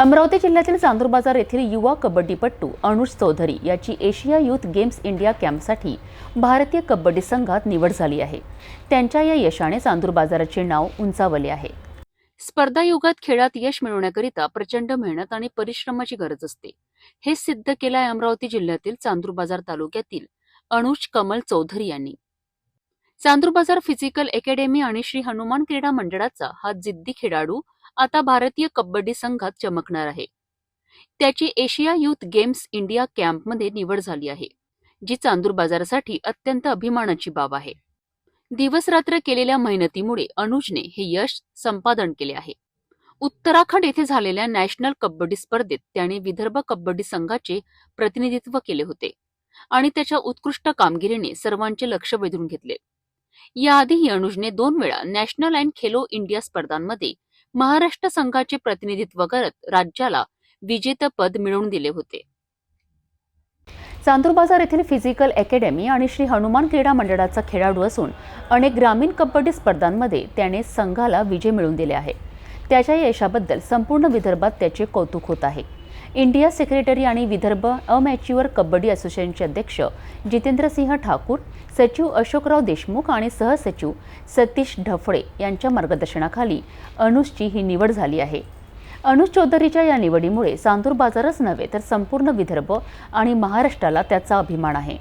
अमरावती जिल्ह्यातील चांदूर बाजार येथील युवा कबड्डीपट्टू अनुज चौधरी याची एशिया युथ गेम्स इंडिया कॅम्पसाठी भारतीय कबड्डी संघात निवड झाली आहे. त्यांच्या या यशाने चांदूर बाजाराचे नाव उंचावले आहे. स्पर्धा युगात खेळात यश मिळवण्याकरिता प्रचंड मेहनत आणि परिश्रमाची गरज असते. हे सिद्ध केलं आहे अमरावती जिल्ह्यातील चांदूर बाजार तालुक्यातील अनुज कमल चौधरी यांनी. चांदूर बाजार फिजिकल अकॅडमी आणि श्री हनुमान क्रीडा मंडळाचा हा जिद्दी खेळाडू आता भारतीय कबड्डी संघात चमकणार आहे. त्याची एशिया युथ गेम्स इंडिया कॅम्पमध्ये निवड झाली आहे जी चांदूर बाजारासाठी अत्यंत अभिमानाची बाब आहे. दिवसरात्र केलेल्या मेहनतीमुळे अनुजने हे यश संपादन केले आहे. उत्तराखंड येथे झालेल्या नॅशनल कबड्डी स्पर्धेत त्याने विदर्भ कबड्डी संघाचे प्रतिनिधित्व केले होते आणि त्याच्या उत्कृष्ट कामगिरीने सर्वांचे लक्ष वेधून घेतले. याआधीही अनुजने दोन वेळा नॅशनल अँड खेलो इंडिया स्पर्धांमध्ये महाराष्ट्र संघाचे प्रतिनिधित्व करत राज्याला विजेतेपद मिळवून दिले होते. चांदूर बाजार येथील फिजिकल अकॅडमी आणि श्री हनुमान क्रीडा मंडळाचा खेळाडू असून अनेक ग्रामीण कबड्डी स्पर्धांमध्ये त्याने संघाला विजय मिळवून दिले आहे. त्याच्या यशाबद्दल संपूर्ण विदर्भात त्याचे कौतुक होत आहे. इंडिया सेक्रेटरी आणि विदर्भ अमॅच्युअर कबड्डी असोसिएशनचे अध्यक्ष जितेंद्रसिंह ठाकूर सचिव अशोकराव देशमुख आणि सहसचिव सतीश ढफळे यांच्या मार्गदर्शनाखाली अनुजची ही निवड झाली आहे. अनुज चौधरीच्या या निवडीमुळे चांदूर बाजारच नव्हे तर संपूर्ण विदर्भ आणि महाराष्ट्राला त्याचा अभिमान आहे.